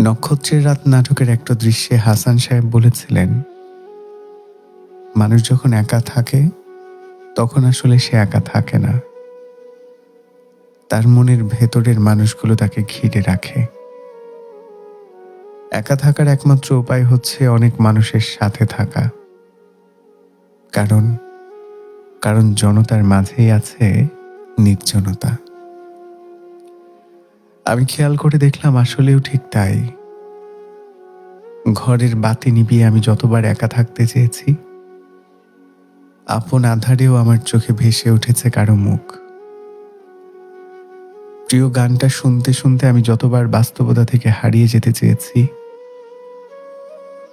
নক্ষত্রের রাত নাটকের একটা দৃশ্যে হাসান সাহেব বলেছিলেন, মানুষ যখন একা থাকে, তখন আসলে সে একা থাকে না। তার মনের ভেতরের মানুষগুলো তাকে ঘিরে রাখে। একা থাকার একমাত্র উপায় হচ্ছে অনেক মানুষের সাথে থাকা। কারণ কারণ জনতার মাঝেই আছে নির্জনতা। আমি খেয়াল করে দেখলাম আসলেও ঠিক তাই। ঘরের বাতি নিবিয়ে আমি যতবার একা থাকতে চেয়েছি, আপন আধারেও আমার চোখে ভেসে উঠেছে কারও মুখ। প্রিয় গানটা শুনতে শুনতে আমি যতবার বাস্তবতা থেকে হারিয়ে যেতে চেয়েছি,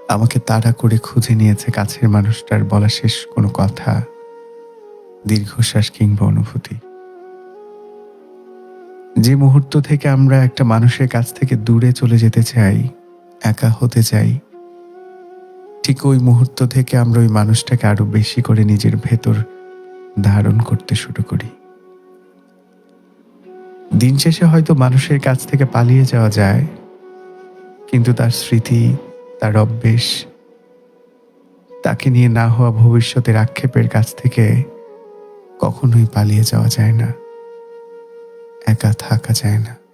আমাকে তাড়া করে খুঁজে নিয়েছে কাছের মানুষটার বলা শেষ কোনো কথা, দীর্ঘশ্বাস কিংবা অনুভূতি। যে মুহূর্ত থেকে আমরা একটা মানুষের কাছ থেকে দূরে চলে যেতে চাই, একা হতে চাই, ঠিক ওই মুহূর্ত থেকে আমরা ওই মানুষটাকে আরও বেশি করে নিজের ভেতর ধারণ করতে শুরু করি। দিন শেষে হয়তো মানুষের কাছ থেকে পালিয়ে যাওয়া যায়, কিন্তু তার স্মৃতি, তার অভ্যেস, তাকে নিয়ে না হওয়া ভবিষ্যতের আক্ষেপের কাছ থেকে কখনোই পালিয়ে যাওয়া যায় না। একা থাকা যায় না।